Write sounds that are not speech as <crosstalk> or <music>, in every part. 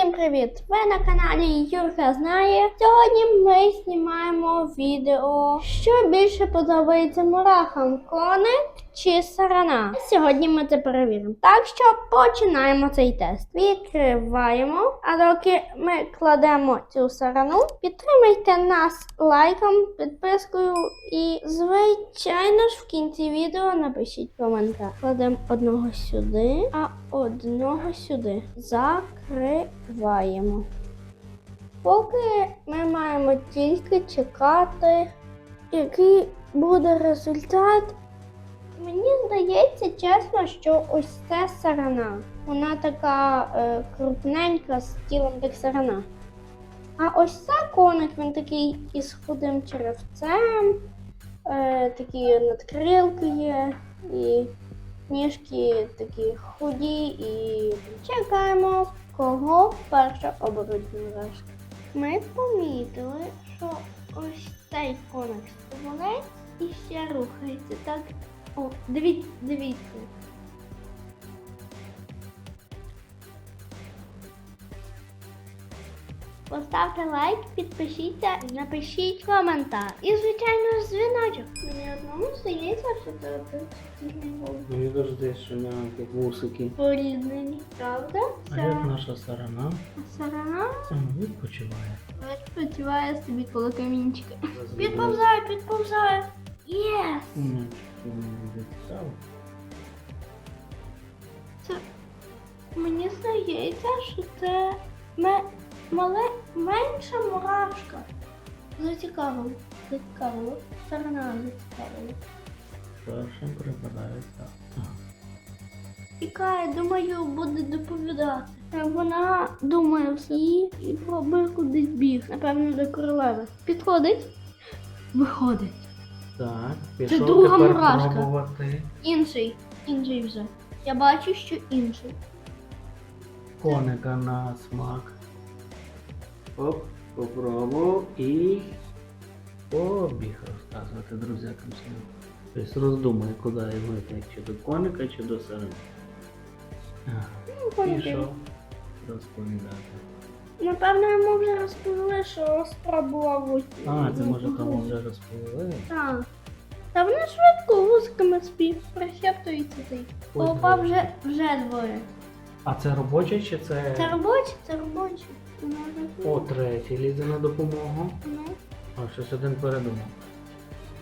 Всім привіт! Ви на каналі Юрка Знає. Сьогодні ми знімаємо відео, що більше подобається мурахам коник чи сарана. Сьогодні ми це перевіримо. Так що починаємо цей тест. Відкриваємо. А доки ми кладемо цю сарану, підтримайте нас лайком, підпискою і, звичайно ж, в кінці відео напишіть коментар. Кладемо одного сюди, а одного сюди. Закриваємо. Поки ми маємо тільки чекати, який буде результат. Мені здається, чесно, що ось це сарана. Вона така е, крупненька з тілом як сарана. А ось це коник, він такий із худим черевцем, е, такі надкрилки є, і ніжки такі худі, і чекаємо, кого перше оберуть нарешті. Ми помітили, що ось цей коник стрибунець і ще рухається. Так, о, дивіться, дивіться. Поставте лайк, підпишіться, напишіть коментар. І, звичайно, дзвіночок. Мені одному здається, що це Мені дуже здається, що в нього як вусики. поріднені, правда? А Це як наша сторона сарана саме відпочиває. відпочиває собі коло камінчика. Підповзає, підповзає. Єс! Ну, мені записав? Це мені здається, що це ме... мале менша мурашка. Зацікавило. Зацікавило. Сторона зацікавила. Першим припадається. Тікає, думаю, буде доповідати. Е, Вона думає все і, і пробує кудись біг. Напевно, до королеви. Підходить. Виходить. Так, пішов друга тепер мурашка. пробувати. Інший. Інший вже. Я бачу, що інший. Коника на смак. Оп, попробував і побіг розказувати друзякам своїм. Тобто роздумає, куди його йти, чи до коника, чи до сирени. Пішов розповідати. Напевно, йому вже розповіли, що спробував. А, це може тому вже розповіли. Так. Та вони швидко вузкими спів прищептуються цей. Ось вже, вже двоє. А це робочий чи це. Це робочі, це робочі. Може, О, третій лізе на допомогу. Ну, А щось один передумав.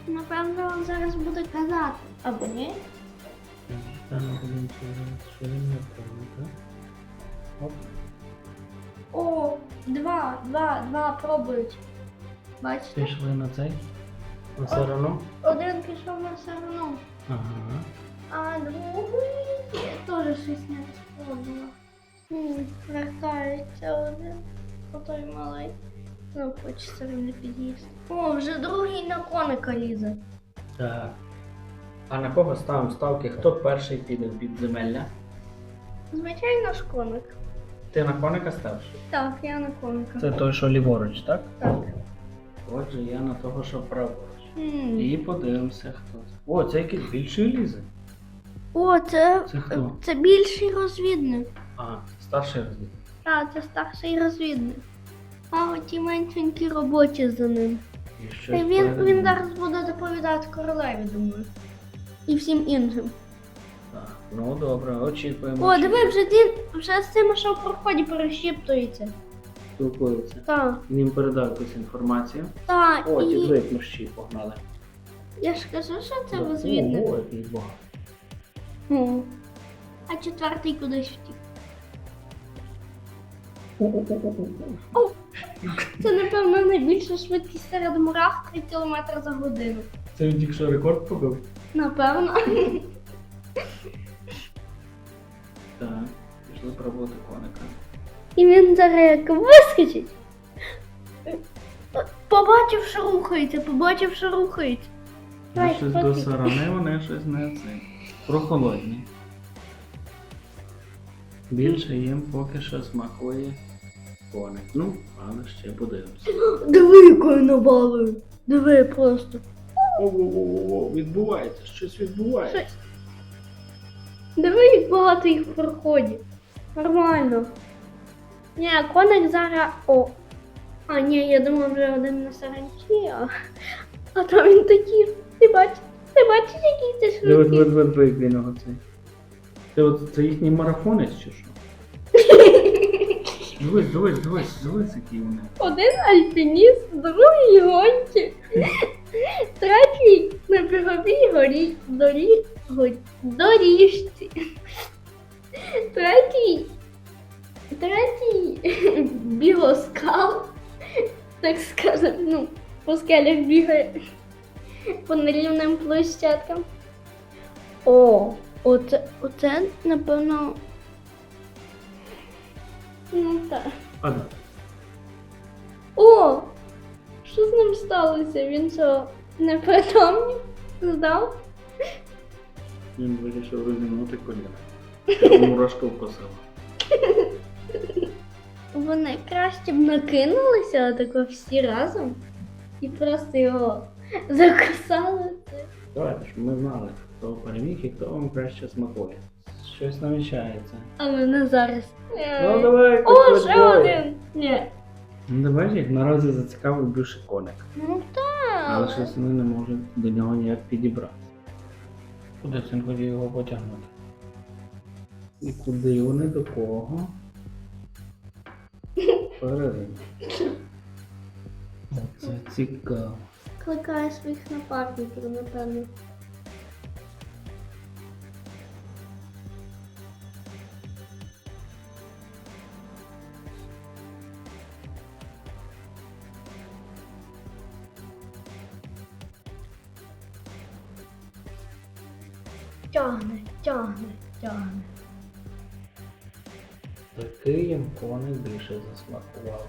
напевно, він зараз буде казати. Або ні? Там один через що він не так? Оп. О, два, два, два пробують. Бачите? Пішли на цей. На сторону. Один пішов на сторону, Ага. а другий теж щось не спробував. М, Вертається один, а той малий. Ну, хочеться не під'їсти. О, вже другий на коника лізе. Так. А на кого ставимо ставки? Хто перший піде в підземелля? Звичайно ж коник. Ти на коника ставиш? Так, я на коника. Це той, що ліворуч, так? Так. Отже, я на того, що праворуч. М. І подивимося, хто це. О, це якийсь більший лізе. О, це, Це хто? це більший розвідник. А, старший розвід. Так, це старший розвідник. А оті меншенькі робочі за ним. І щось він, він зараз буде доповідати королеві, думаю. І всім іншим. Ну добре, очікуємо. О, диви, вже вже з цим, що в проході перешіптується. спілкується. Так, Він передав якусь інформацію. так, О, ті і дві площі погнали. я ж кажу, що це Да. розвідник. О, який багато. А четвертий кудись втік. О, це, напевно, найбільша швидкість серед мурах 3 км за годину. Це він тільки що рекорд побив? Напевно. Так, коника. І він зараз як вискочить. Побачив, що рухається, побачив, що рухається. Давай, щось до сарани, вони щось не це. Прохолодні. Більше їм поки що смакує коник. Ну, але ще подивимося. Диви, якою навалою. Диви просто. О-о-о, відбувається, щось відбувається. Диви, як багато їх в проході. Нормально. Ні, коник зараз. О. А, ні, я думав, вже один на саранчі, а, а то він такий. Ти бачиш? Ти бачиш, який це швидкий? диви, диви, диви, він його цей. Це от це їхній марафонець чи що? <laughs> Дивись, дивись, дивись, дивись, який вони. Один альпініст, другий гонщик, третій на біговій горі, дорі, го- доріжці. Третій, третій бігоскал, так скажемо, ну, по скелях бігає по нерівним площадкам. О, оце, оце, напевно. Ну так. Ада. О! Що з ним сталося? Він що, не притомнів? Здав? Він вирішив розімнути коліна. Мурашка вкосила. Вони краще б накинулися тако всі разом і просто його закусали. Давайте ж ми знали, хто переміг і хто вам краще смакує. Щось намічається. А мене зараз. Ну давай, О, ще двоє. один! Ні. Ну давай їх наразі зацікавив більше коник. Ну так. Але щось вони не можуть до нього ніяк підібратися. Куди це він хотів його потягнути? І куди вони до кого? Перерив. Це цікаво. Кликає своїх напарників, напевно. Тягне, тягне, тягне. Такий їм коник більше засмакував.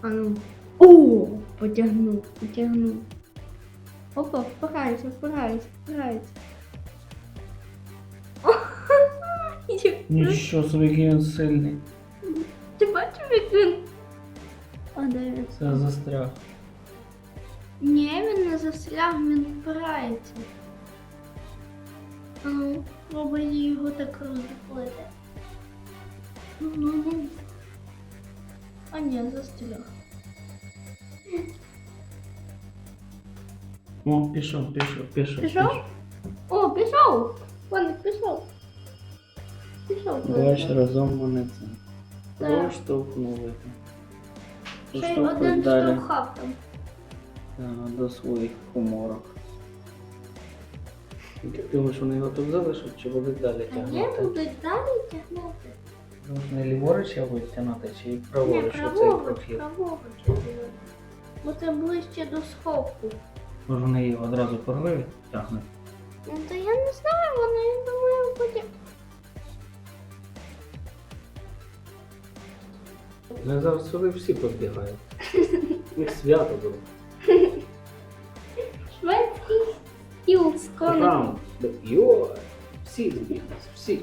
А ну. О, потягнув, потягнув. Опа, впирається, впирається, впирається. <laughs> Нічого собі, який він сильний. Ти бачив, як він. А де він? Це застряг. Ні, він не застряг, він впирається. Ну, пробуй його так роздуплити. Ну, ну, ну. А ні, застряг. О, пішов, пішов, пішов. Пішов? О, пішов! Коник пішов. Пішов. Давай ще разом вони це. Так. Проштовхнули. Ще й один штовхав там. та, до своїх коморок. Ти думаєш, вони його тут залишать чи будуть далі А тягнути? будуть далі тягнути. Можна ліворуч його будуть тягнути, чи праворуч оцей праворуч, прохід? праворуч. Бо це ближче до сховку. Може вони його одразу порвили тягнуть? Ну то я не знаю, вони я думаю, потім. Я зараз сюди всі підбігають. У них свято було. Шведський стіл з коником. Раунд. Йо! Всі збіглися, всі.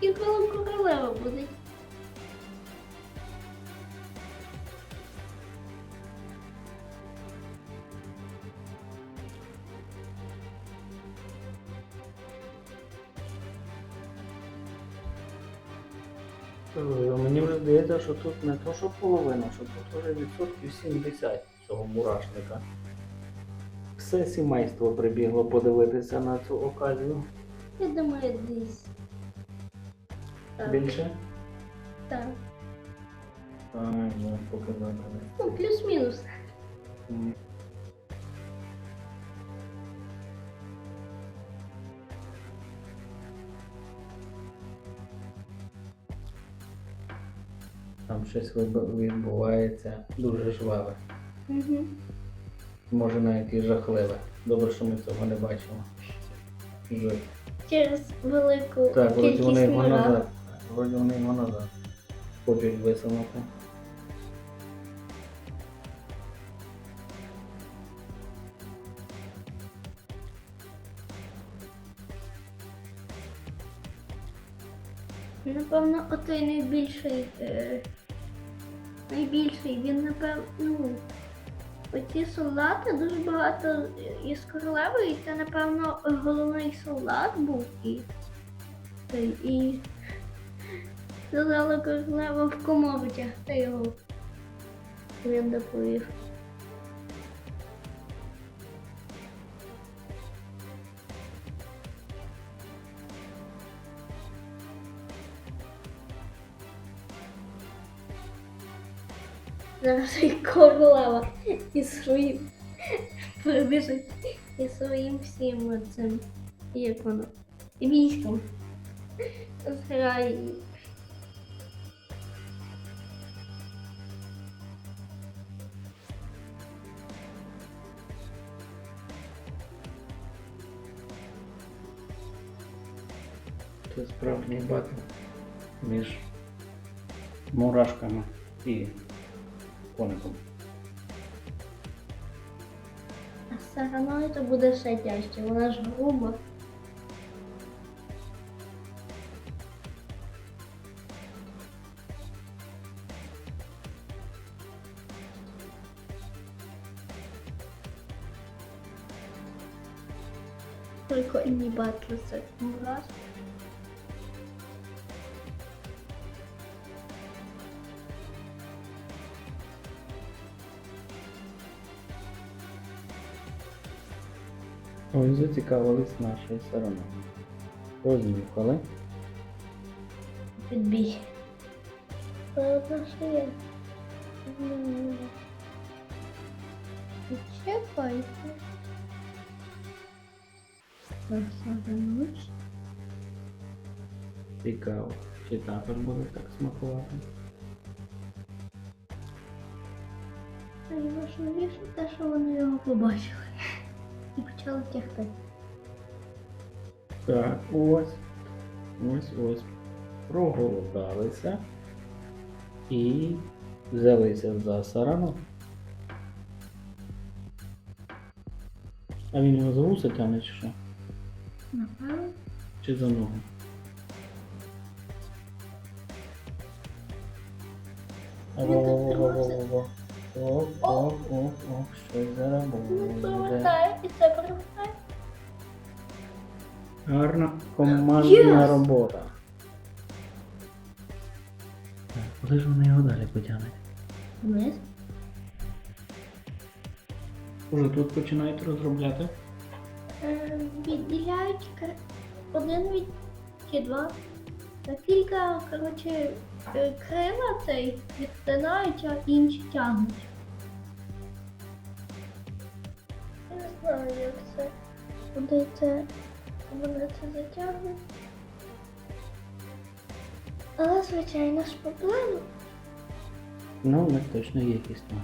І коло королева буде. Ой, а Мені вже здається, що тут не то, що половина, що тут вже відсотків 70 цього мурашника. Все сімейство прибігло подивитися на цю оказію. Я думаю, десь. Так. Більше? Так. А, ну, показати. Ну, плюс-мінус. М. Там щось виб- відбувається дуже жваве. Угу. Може навіть і жахливе. Добре, що ми цього не бачимо. Вже. Через велику Так, кількість вони мурах. назад. Вони його назад. Хочуть висунути. Напевно, отой найбільший. Е, найбільший, він напевно. Ну, оці солдати дуже багато із королеви, і це, напевно, головний солдат був і. І Сказала королева в комору тягти його. Він доповів. Зараз і королева і своїм прибіжить і своїм всім цим, як воно, військом зграє. Це справжній батл між мурашками і коником. А все одно це буде ще тяжче, вона ж груба. Прикольні батли це раз. Ось зацікавились нашою стороною. Рознюхали. Підбій. Ладно, що я. Чекайте. Розсадимось. Цікаво. Чи також буде так смакувати? Найважливіше те, що вони його побачили. І почали тягти. Так, ось. Ось ось. Проголодалися. І взялися за сарану. А він його за вуса тягне чи що? Напевно. Чи за ногу? Во-во-во-во-во. Оп, оп, оп, оп, щось Не буде. повертає і це повертає. Гарна командна Yes! робота. Так, Куди ж вони його далі потягнуть? Вниз. Уже тут починають розробляти. Е, Відділяють кр- один від чи два. Та кілька, коротше, е, крила цей відтинають, а інші тягнуть. Знаю, як це. Куди це вони це затягнуть. Але, звичайно ж, по плану. Ну, у них точно є якийсь план.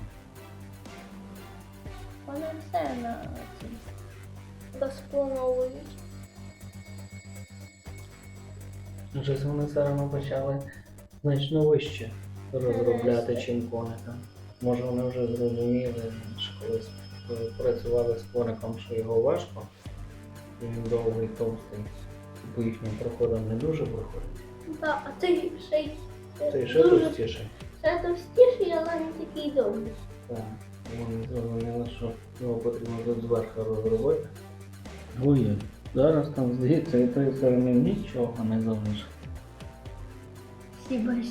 Вони все на цій розплановують. Вже вони все одно почали значно вище розробляти, чим коника. Може вони вже зрозуміли, колись працювали з коником, що його важко, і він довгий, товстий, і по їхнім проходам не дуже виходить. Так, а ти ще й е, Той ще дуже товстіший. ще товстіший, але не такий довгий. Так, вони зрозуміли, що його потрібно тут зверху розробити. Ой, зараз там здається і тої сторони нічого не залишить. Хіба ж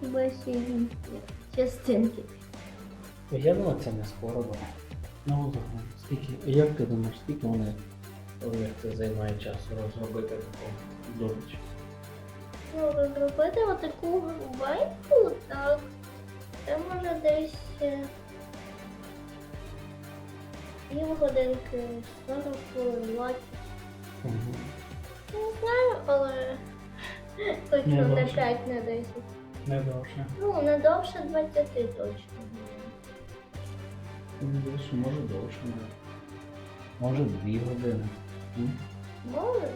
хіба ще й частинки. Я думаю, це не скоро буде. Ну, скільки, як ти думаєш, скільки вони це займає часу розробити таку здобич? Ну, розробити отаку грубеньку, так. Це може десь е, пів годинки, 40 хвилин. Не знаю, але точно Не не довше. 5, не 10. Не довше. Ну, не довше 20 точно. Не більше, може довше навіть. Може дві години. М? Може.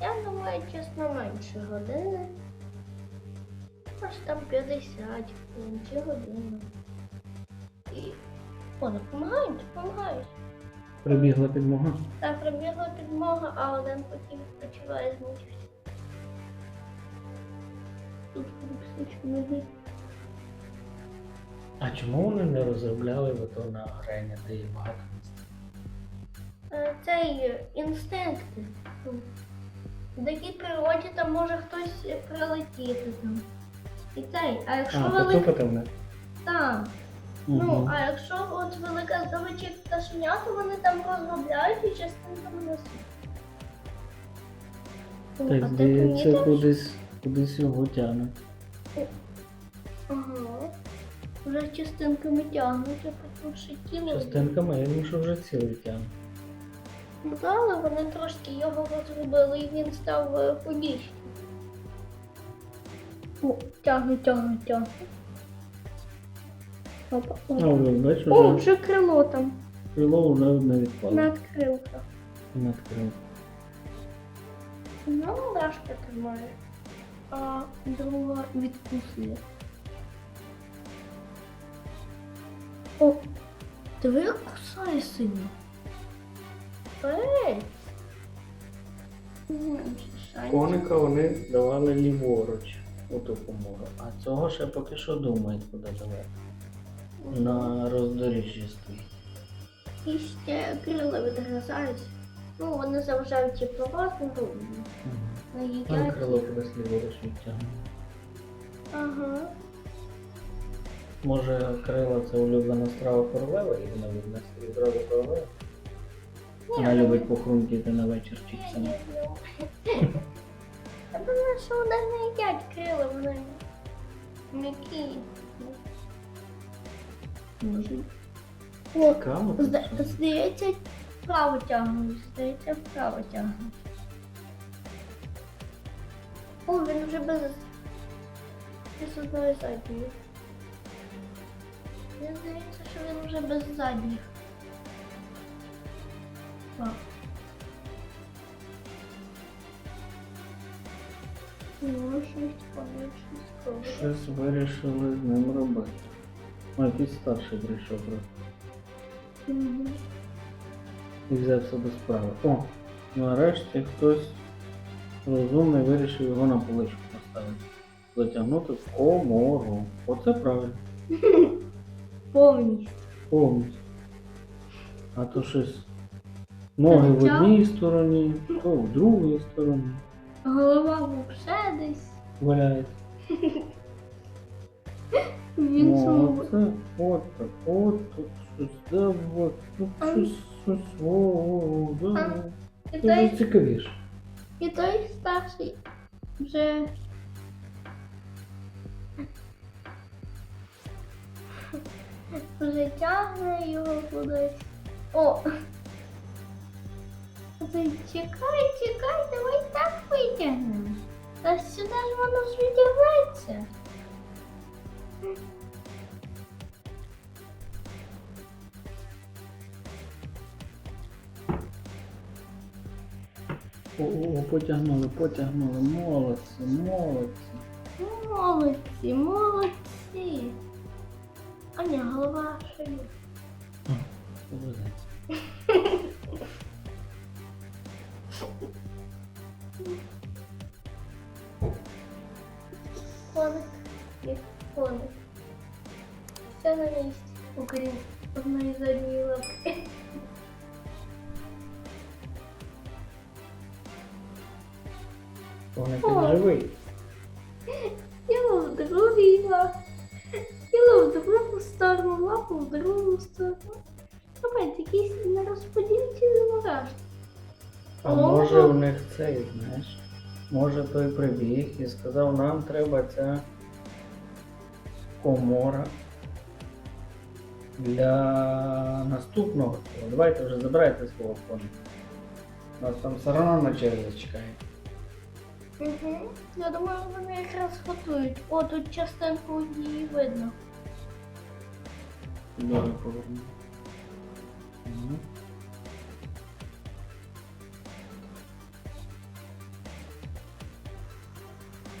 Я думаю, чесно, менше години. Може там 50 хвилин чи годину. І. О, допомагають, допомагають. Прибігла підмога. Так, прибігла підмога, а один потім відпочиває змучився. Тут псичку ноги. А чому вони не розробляли ото на арені, де є багато місць? Е, Цей інстинкти. Ну, в природі там може хтось прилетіти там. І цей, а якщо А, велика поцупити мене. там. Ну, Мгм. а якщо от велика здобичі пташеня, то вони там розробляють і частинками несуть. Так, ти здається, помітив? кудись, кудись його тягне. Ага. Вже частинками тягнуть, а потім ще тіло. Частинками, я думаю, що вже цілий тягне. Ну, да, але вони трошки його розробили і він став е, побільший. О, тягне, тягне, тягне. Опа, опа. ось, бачиш, О, вже вже крило там крило вже одне відпало. надкрилка. Надкрило. Ну, Дашка тримає, а друга відкусує. О, диви, як кусає сильно. Ей! Коника вони давали ліворуч у ту помору, а цього ще поки що думають, куди давати. На роздоріжжі стоїть. І ще крила відгризають. Ну, вони заважають тепловату, ну, Там наїдять. крило кудись ліворуч відтягне. Ага. Може крила це улюблена страва королеви, і вона віднесе відразу королеву? Вона любить похрумкіти на вечір чіпсами. <laughs> Я думаю, що вони не їдять крила, вони м'які. Може. О, Цікаво. зда- все. здається, вправо тягнуть, здається, вправо тягнуть. О, він вже без... без одної задньої. Мені здається, що він вже без задніх. Так. Ну, щось помічно Щось вирішили з ним робити. Ну, якийсь старший прийшов просто. Угу. і взявся до справи. О, нарешті хтось розумний вирішив його на поличку поставити. Затягнути в комору. Оце правильно. <laughs> Повністю. Повністю. А то щось ноги в одній стороні, то в другій стороні Голова вообще десь. валяється. Він Ну, оце, от так, от тут щось, да, от, тут А. щось, щось, о, о, о, да. І той, цікавіше. і той старший. Вже тягне. О! Чекай, чекай, давай так витягнемо. Та сюди ж воно ж витягнеться. О, потягнули, потягнули, молодці, молодці. Молодці, молодці. А ні, голова ще є. Них знаєш? Може той прибіг і сказав, нам треба ця комора для наступного. Давайте вже забирайте свого коника. У нас там все одно на черзі чекає. Угу. Я думаю, вони якраз готують. О, тут частинку її видно. Добре поверну. Ну.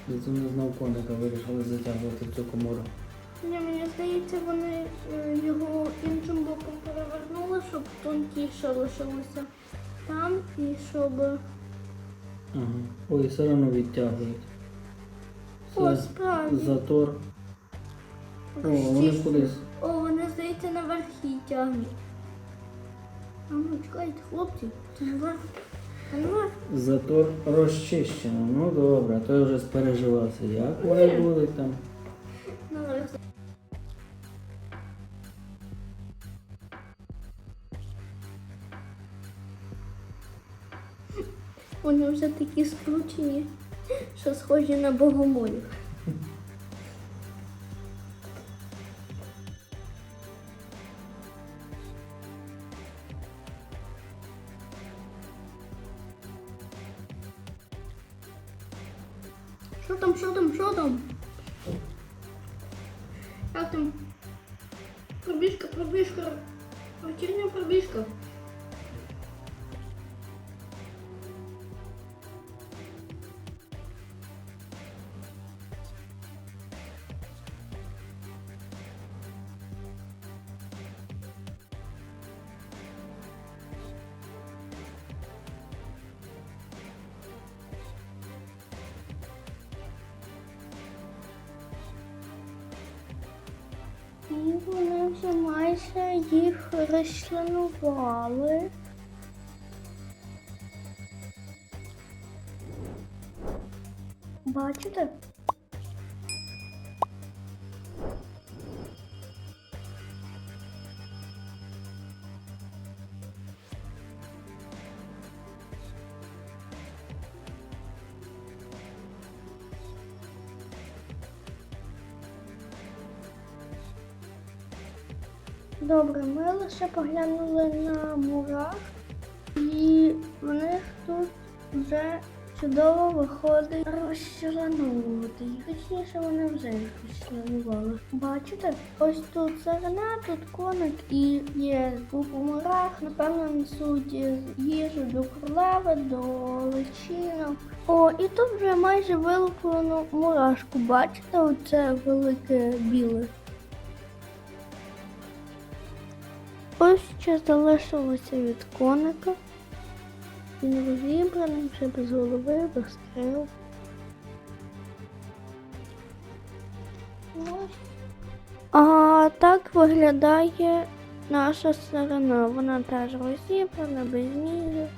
Це не знав коника, вирішили затягувати в цю комору. Ні, мені здається, вони е, його іншим боком перевернули, щоб тонкіше лишилося там і щоб. Ага. Ой, все одно відтягують. О, справді. затор. О, вони кудись. О, вони, здається, наверхі тягнуть. А ну, чекайте, хлопці, це наверх. А Затор розчищено. Ну добре, то я вже спереживався. Як вони були там? ну, Вони вже такі скручені, що схожі на богомолів. Що там, що І вони вже майже їх розчленували. Бачите? Ми лише поглянули на мурах, і в них тут вже чудово виходить розчленовувати. Точніше, вони вже їх розчленували. Бачите? Ось тут сарна, тут коник і є купа мурах. Напевно, несуть їжу до королеви, до личинок. О, і тут вже майже вилуплену мурашку. Бачите, оце велике біле. Ось що залишилося від коника. Він розібраний, вже без голови, без крил. А так виглядає наша сторона. Вона теж розібрана, без ніжок.